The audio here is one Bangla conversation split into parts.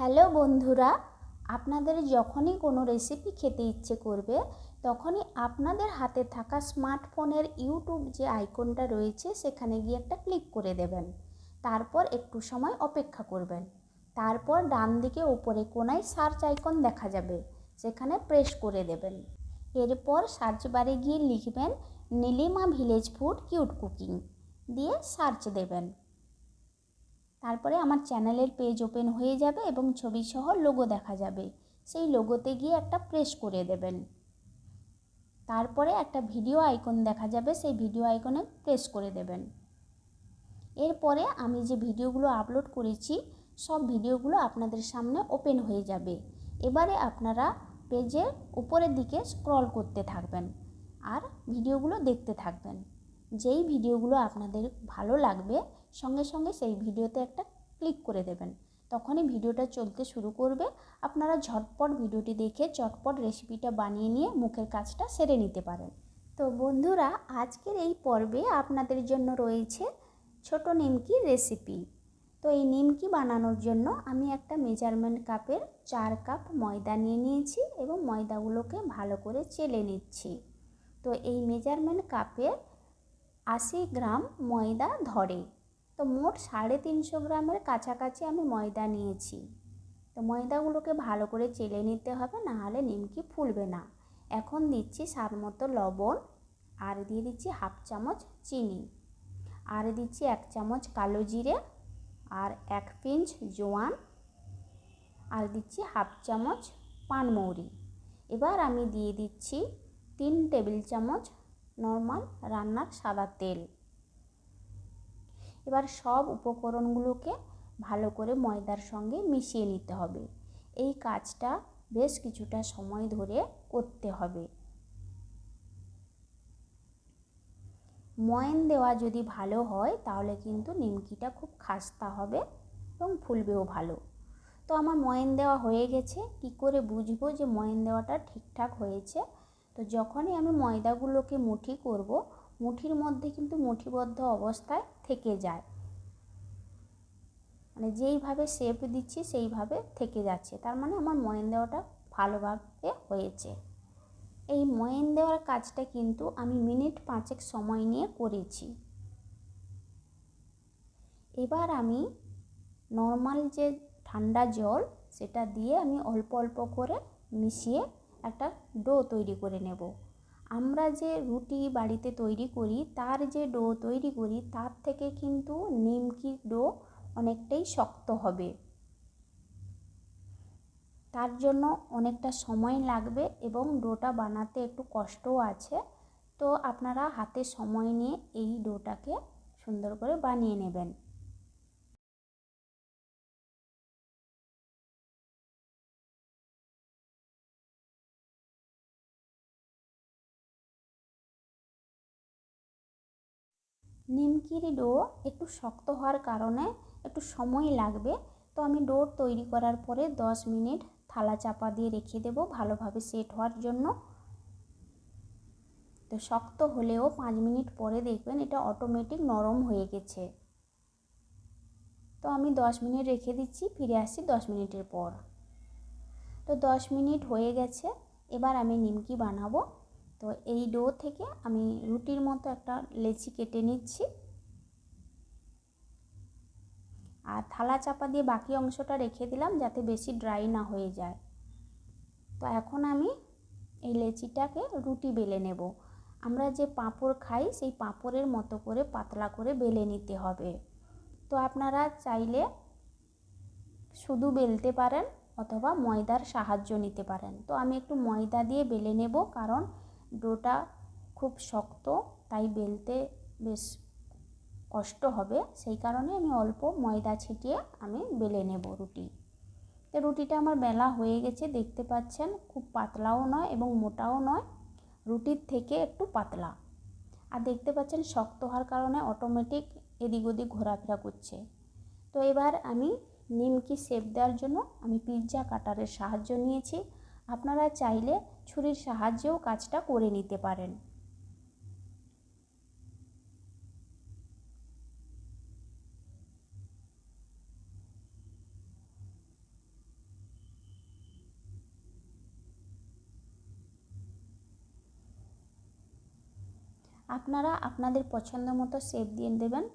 হ্যালো বন্ধুরা, আপনাদের যখনই কোনো রেসিপি খেতে ইচ্ছে করবে, তখনই আপনাদের হাতে থাকা স্মার্টফোনের ইউটিউব যে আইকনটা রয়েছে, সেখানে গিয়ে একটা ক্লিক করে দেবেন। তারপর একটু সময় অপেক্ষা করবেন। তারপর ডান দিকে উপরে কোনায় সার্চ আইকন দেখা যাবে, সেখানে প্রেস করে দেবেন। এরপর সার্চ বারে গিয়ে লিখবেন, Nilima village food cute cooking দিয়ে সার্চ দেবেন। তারপরে আমার চ্যানেলের পেজ ওপেন হয়ে যাবে এবং ছবি সহ লোগো দেখা যাবে। সেই লোগোতে গিয়ে একটা প্রেস করে দেবেন। তারপরে একটা ভিডিও আইকন দেখা যাবে, সেই ভিডিও আইকনে প্রেস করে দেবেন। এরপরে আমি যে ভিডিওগুলো আপলোড করেছি, সব ভিডিওগুলো আপনাদের সামনে ওপেন হয়ে যাবে। এবারে আপনারা পেজের উপরের দিকে স্ক্রল করতে থাকবেন আর ভিডিওগুলো দেখতে থাকবেন। যেই ভিডিওগুলো আপনাদের ভালো লাগবে সঙ্গে সঙ্গে সেই ভিডিওতে একটা ক্লিক করে দেবেন। তখনই ভিডিওটা চলতে শুরু করবে। আপনারা ঝটপট ভিডিওটি দেখে চটপট রেসিপিটা বানিয়ে নিয়ে মুখের কাজটা সেরে নিতে পারেন। তো বন্ধুরা, আজকের এই পর্বে আপনাদের জন্য রয়েছে ছোট নিমকির রেসিপি। তো এই নিমকি বানানোর জন্য আমি একটা মেজারমেন্ট কাপের চার কাপ ময়দা নিয়ে নিয়েছি এবং ময়দাগুলোকে ভালো করে চেলে নিচ্ছি। তো এই মেজারমেন্ট কাপে আশি গ্রাম ময়দা ধরে। তো মোট সাড়ে তিনশো গ্রামের কাছাকাছি আমি ময়দা নিয়েছি। তো ময়দাগুলোকে ভালো করে চেলে নিতে হবে না হলে নিমকি ফুলবে না। এখন দিচ্ছি স্বাদ মতো লবণ, আর দিয়ে দিচ্ছি হাফ চামচ চিনি। আর দিচ্ছি এক চামচ কালো জিরে আর এক পিঞ্চ জোয়ান। আর দিচ্ছি হাফ চামচ পানমৌরি এবার আমি দিয়ে দিচ্ছি তিন টেবিল চামচ নর্মাল রান্নার সাদা তেল। এবার সব উপকরণগুলোকে ভালো করে ময়দার সঙ্গে মিশিয়ে নিতে হবে। এই কাজটা বেশ কিছুটা সময় ধরে করতে হবে। ময়ন দেওয়া যদি ভালো হয়, তাহলে কিন্তু নিমকিটা খুব খাস্তা হবে এবং ফুলবেও ভালো। তো আমার ময়ন দেওয়া হয়ে গেছে। কি করে বুঝব যে ময়ন দেওয়াটা ঠিকঠাক হয়েছে? তো যখনই আমি ময়দাগুলোকে মুঠি করব মুঠির মধ্যে কিন্তু মুঠিবদ্ধ অবস্থায় থেকে যায়। মানে যেইভাবে শেপ দিচ্ছি, সেইভাবে থেকে যাচ্ছে। তার মানে আমার ময়ন দেওয়াটা ভালোভাবে হয়েছে। এই ময়ন দেওয়ার কাজটা কিন্তু আমি মিনিট পাঁচেক সময় নিয়ে করেছি। এবার আমি নর্মাল যে ঠান্ডা জল, সেটা দিয়ে আমি অল্প অল্প করে মিশিয়ে একটা ডো তৈরি করে নেব। আমরা যে রুটি বাড়িতে তৈরি করি, তার যে ডো তৈরি করি, তার থেকে কিন্তু নিমকির ডো অনেকটাই শক্ত হবে। তার জন্য অনেকটা সময় লাগবে এবং ডোটা বানাতে একটু কষ্টও আছে। তো আপনারা হাতে সময় নিয়ে এই ডোটাকে সুন্দর করে বানিয়ে নেবেন। নিমকির ডো একটু শক্ত হওয়ার কারণে একটু সময় লাগবে। তো আমি ডো তৈরি করার পরে দশ মিনিট থালা চাপা দিয়ে রেখে দেবো ভালোভাবে সেট হওয়ার জন্য। তো শক্ত হলেও পাঁচ মিনিট পরে দেখবেন এটা অটোমেটিক নরম হয়ে গেছে। তো আমি দশ মিনিট রেখে দিচ্ছি, ফিরে আসছি দশ মিনিটের পর। তো দশ মিনিট হয়ে গেছে, এবার আমি নিমকি বানাবো। তো এই ডো থেকে আমি রুটির মতো একটা লেচি কেটে নিচ্ছি। আর থালা চাপা দিয়ে বাকি অংশটা রেখে দিলাম যাতে বেশি ড্রাই না হয়ে যায়। তো এখন আমি এই লেচিটাকে রুটি বেলে নেব। আমরা যে পাঁপড় খাই সেই পাঁপড়ের মতো করে পাতলা করে বেলে নিতে হবে। তো আপনারা চাইলে শুধু বেলতে পারেন অথবা ময়দার সাহায্য নিতে পারেন। তো আমি একটু ময়দা দিয়ে বেলে নেব কারণ ডোটা খুব শক্ত, তাই বেলতে বেশ কষ্ট হবে। সেই কারণে আমি অল্প ময়দা ছিটিয়ে আমি বেলে নেব রুটি। তো রুটিটা আমার বেলা হয়ে গেছে, দেখতে পাচ্ছেন, খুব পাতলাও নয় এবং মোটাও নয়, রুটির থেকে একটু পাতলা। আর দেখতে পাচ্ছেন, শক্ত হওয়ার কারণে অটোমেটিক এদিক ওদিক ঘোরাফেরা করছে। তো এবার আমি নিমকি শেপ দেওয়ার জন্য আমি পিৎজা কাটারের সাহায্য নিয়েছি। আপনারা চাইলে ছুরির সাহায্যেও কাজটা করে নিতে পারেন। আপনারা আপনাদের পছন্দ মতো শেপ দিয়ে দেবেন।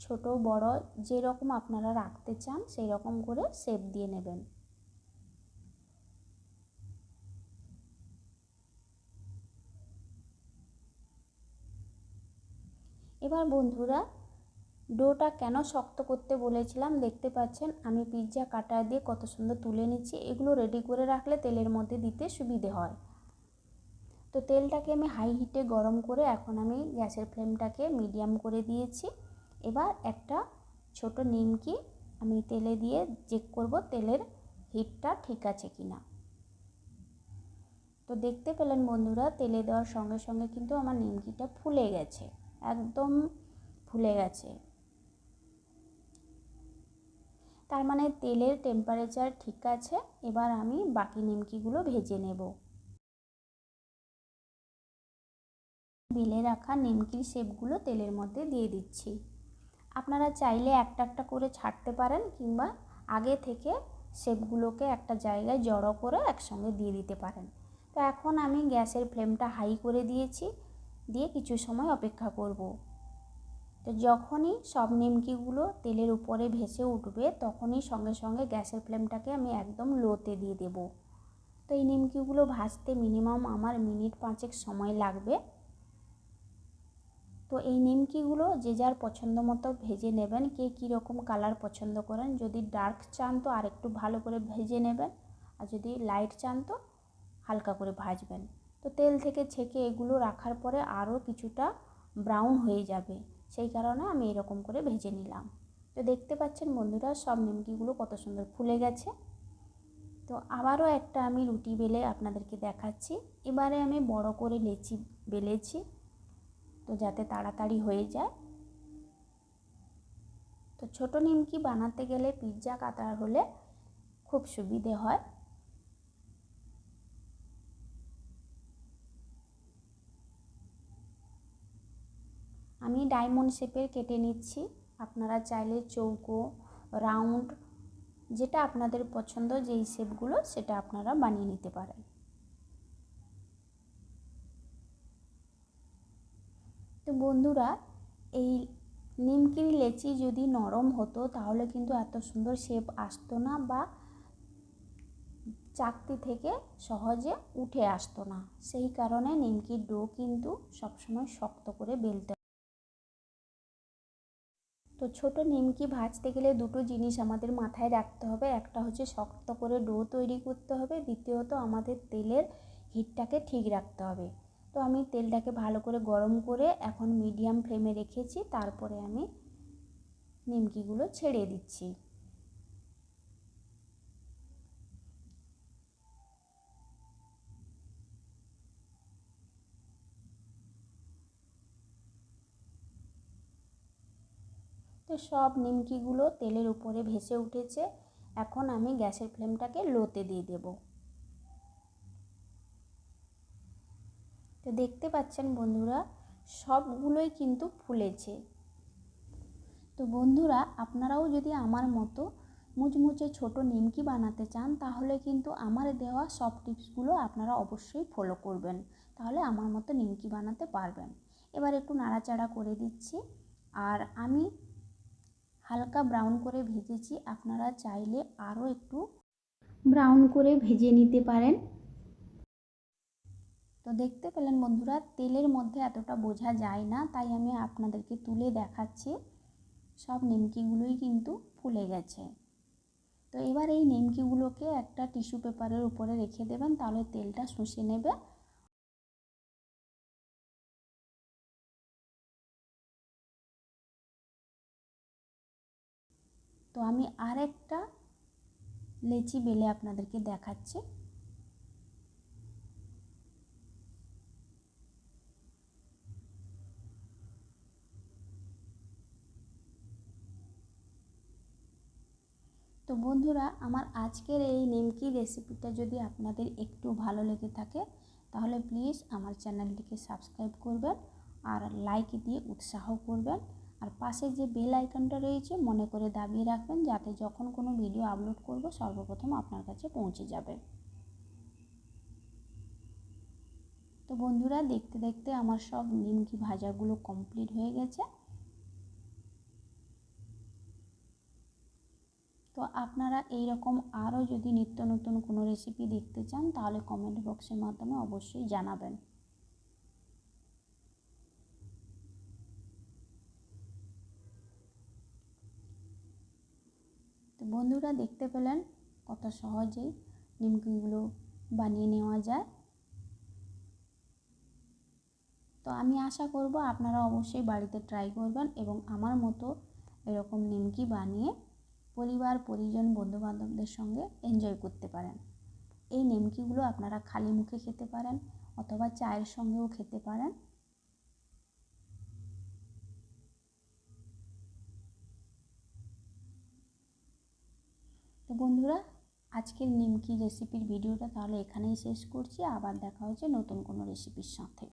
ছোট, বড়, যেরকম আপনারা রাখতে চান সেই রকম করে শেপ দিয়ে নেবেন। এবার বন্ধুরা, ডোটা কেন শক্ত করতে বলেছিলাম দেখতে পাচ্ছেন? আমি পিৎজা কাটার দিয়ে কত সুন্দর তুলে নিচ্ছি। এগুলো রেডি করে রাখলে তেলের মধ্যে দিতে সুবিধে হয়। তো তেলটাকে আমি হাই হিটে গরম করে এখন আমি গ্যাসের ফ্লেমটাকে মিডিয়াম করে দিয়েছি। এবার একটা ছোট নিমকি আমি তেলে দিয়ে চেক করব তেলের হিটটা ঠিক আছে কি না তো দেখতে পেলেন বন্ধুরা, তেলে দেওয়ার সঙ্গে সঙ্গে কিন্তু আমার নিমকিটা ফুলে গেছে। একদম ফুলে গেছে। তার মানে তেলের টেম্পারেচার ঠিক আছে, এবার আমি বাকি নিমকিগুলো ভেজে নেব। বেলে রাখা নিমকির শেপগুলো তেলের মধ্যে দিয়ে দিচ্ছি। আপনারা চাইলে একটা একটা করে ছাড়তে পারেন কিংবা আগে থেকে শেপগুলোকে একটা জায়গায় জড়ো করে একসঙ্গে দিয়ে দিতে পারেন। তো এখন আমি গ্যাসের ফ্লেমটা হাই করে দিয়েছি। দিয়ে কিছু সময় অপেক্ষা করব। তো যখনই সব নিমকিগুলো তেলের উপরে ভেসে উঠবে, তখনই সঙ্গে সঙ্গে গ্যাসের ফ্লেমটাকে আমি একদম লোতে দিয়ে দেব। তো এই নিমকিগুলো ভাজতে মিনিমাম আমার মিনিট পাঁচেক সময় লাগবে। তো এই নিমকিগুলো যে যার পছন্দ মতো ভেজে নেবেন, কে কীরকম কালার পছন্দ করেন, যদি ডার্ক চান তো আরেকটু ভালো করে ভেজে নেবেন, আর যদি লাইট চান তো হালকা করে ভাজবেন। তো তেল থেকে ছেঁকে এগুলো রাখার পরে আরও কিছুটা ব্রাউন হয়ে যাবে। সেই কারণে আমি এরকম করে ভেজে নিলাম। তো দেখতে পাচ্ছেন বন্ধুরা, সব নিমকিগুলো কত সুন্দর ফুলে গেছে। তো আবারও একটা আমি রুটি বেলে আপনাদেরকে দেখাচ্ছি। এবারে আমি বড় করে লেচি বেলেছি, তো যাতে তাড়াতাড়ি হয়ে যায়। তো ছোট নিমকি বানাতে গেলে পিৎজা কাটার হলে খুব সুবিধে হয় আমি ডায়মন্ড শেপের কেটে নিচ্ছি। আপনারা চাইলে চৌকো রাউন্ড যেটা আপনাদের পছন্দ, যেই শেপগুলো সেটা আপনারা বানিয়ে নিতে পারেন। তো বন্ধুরা, এই নিমকির লেচি যদি নরম হতো, তাহলে কিন্তু এত সুন্দর শেপ আসতো না বা চাকতি থেকে সহজে উঠে আসতো না। সেই কারণে নিমকির ডো কিন্তু সবসময় শক্ত করে বেলতে তো ছোট নিমকি ভাজতে গেলে দুটো জিনিস আমাদের মাথায় রাখতে হবে। একটা হচ্ছে শক্ত করে ডো তৈরি করতে হবে, দ্বিতীয়ত আমাদের তেলের হিটটাকে ঠিক রাখতে হবে। তো আমি তেলটাকে ভালো করে গরম করে এখন মিডিয়াম ফ্লেমে রেখেছি, তারপরে আমি নিমকিগুলো ছেড়ে দিচ্ছি। সব নিমকিগুলো তেলের উপরে ভেসে উঠেছে। এখন আমি গ্যাসের ফ্লেমটাকে লোতে দিয়ে দেব। তো দেখতে পাচ্ছেন বন্ধুরা, সবগুলোই কিন্তু ফুলেছে। তো বন্ধুরা, আপনারাও যদি আমার মতো মুচমুচে ছোট নিমকি বানাতে চান, তাহলে কিন্তু আমার দেওয়া সব টিপসগুলো আপনারা অবশ্যই ফলো করবেন। তাহলে আমার মতো নিমকি বানাতে পারবেন। এবার একটু নাড়াচাড়া করে দিচ্ছি। আর আমি হালকা ব্রাউন করে ভেজেছি আপনারা চাইলে আরও একটু ব্রাউন করে ভেজে নিতে পারেন। তো দেখতে পেলেন বন্ধুরা তেলের মধ্যে এতটা বোঝা যায় না তাই আমি আপনাদেরকে তুলে দেখাচ্ছি। সব নিমকিগুলোই কিন্তু ফুলে গেছে। তো এবার এই নিমকিগুলোকে একটা টিস্যু পেপারের উপরে রেখে দেবেন তাহলে তেলটা শুষে নেবে। তো আমি আরেকটা লেচি বেলে আপনাদেরকে দেখাচ্ছি। তো বন্ধুরা, আমার আজকের এই নিমকি রেসিপিটা যদি আপনাদের একটু ভালো লেগে থাকে, তাহলে প্লিজ আমার চ্যানেলটিকে সাবস্ক্রাইব করবেন আর লাইক দিয়ে উৎসাহ করবেন। আর পাশে যে বেল আইকনটা রয়েছে, মনে করে দাবিয়ে রাখবেন যাতে যখন কোনো ভিডিও আপলোড করব, সর্বপ্রথম আপনার কাছে পৌঁছে যাবে। তো বন্ধুরা, দেখতে দেখতে আমার সব নিমকি ভাজাগুলো কমপ্লিট হয়ে গেছে। তো আপনারা এই রকম আরও যদি নিত্য নতুন কোনো রেসিপি দেখতে চান, তাহলে কমেন্ট বক্সের মাধ্যমে অবশ্যই জানাবেন। বন্ধুরা দেখতে পেলেন কত সহজেই নিমকিগুলো বানিয়ে নেওয়া যায়। তো আমি আশা করব আপনারা অবশ্যই বাড়িতে ট্রাই করবেন এবং আমার মতো এরকম নিমকি বানিয়ে পরিবার, পরিজন, বন্ধুবান্ধবদের সঙ্গে এনজয় করতে পারেন। এই নিমকিগুলো আপনারা খালি মুখে খেতে পারেন অথবা চায়ের সঙ্গেও খেতে পারেন। তো বন্ধুরা, আজকের নিমকি রেসিপির ভিডিওটা তাহলে এখানেই শেষ করছি। আবার দেখা হচ্ছে নতুন কোনো রেসিপির সাথে।